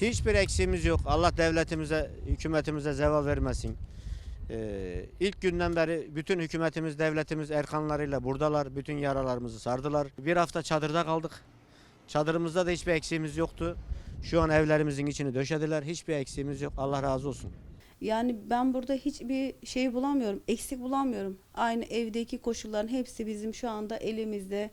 Hiçbir eksiğimiz yok. Allah devletimize, hükümetimize zeval vermesin. Ee, ilk günden beri bütün hükümetimiz, devletimiz erkanlarıyla buradalar. Bütün yaralarımızı sardılar. Bir hafta çadırda kaldık. Çadırımızda da hiçbir eksiğimiz yoktu. Şu an evlerimizin içini döşediler. Hiçbir eksiğimiz yok. Allah razı olsun. Yani ben burada hiçbir şey bulamıyorum, eksik bulamıyorum. Aynı evdeki koşulların hepsi bizim şu anda elimizde.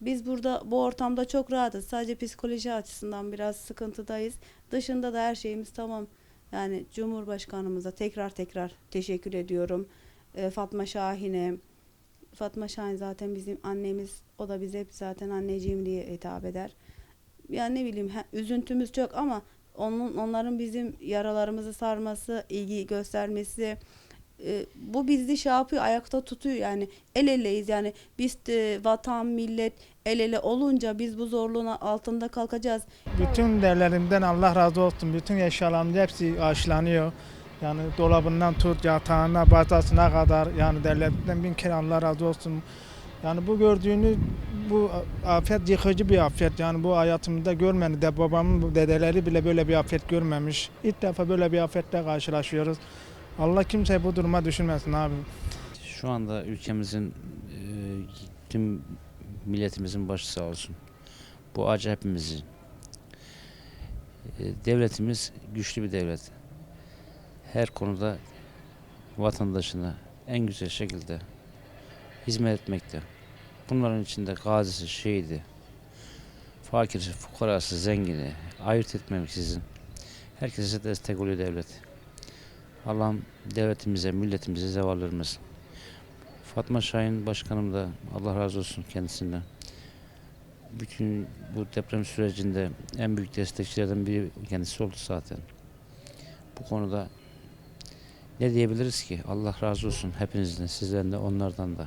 Biz burada bu ortamda çok rahatız. Sadece psikoloji açısından biraz sıkıntıdayız. Dışında da her şeyimiz tamam. Yani Cumhurbaşkanımıza tekrar tekrar teşekkür ediyorum. Ee, Fatma Şahin'e. Fatma Şahin zaten bizim annemiz. O da bize hep zaten anneciğim diye hitap eder. Yani ne bileyim he- üzüntümüz çok ama onun onların bizim yaralarımızı sarması, ilgi göstermesi e, bu bizi şey yapıyor, ayakta tutuyor yani el eleyiz yani biz de vatan, millet el ele olunca biz bu zorluğun altında kalkacağız. Bütün değerlerimden Allah razı olsun. Bütün eşyalarım hepsi aşılanıyor. Yani dolabından tut, yatağına, bazasına kadar yani değerlerimden bin kere Allah razı olsun. Yani bu gördüğünüz bu afet yıkıcı bir afet. Yani bu hayatımda görmedi de babamın dedeleri bile böyle bir afet görmemiş. İlk defa böyle bir afetle karşılaşıyoruz. Allah kimseyi bu duruma düşürmesin abi. Şu anda ülkemizin e, tüm milletimizin başı sağ olsun. Bu acı hepimizin. E, devletimiz güçlü bir devlet. Her konuda vatandaşına en güzel şekilde hizmet etmekte. Bunların içinde gazisi, şehidi, fakiri, fukarası, zengini ayırt etmeksizin herkese destek oluyor devlet. Allah'ım devletimize, milletimize zeval vermesin. Fatma Şahin Başkanım da Allah razı olsun kendisinden. Bütün bu deprem sürecinde en büyük destekçilerden biri kendisi oldu zaten. Bu konuda ne diyebiliriz ki? Allah razı olsun hepinizden, sizden de onlardan da.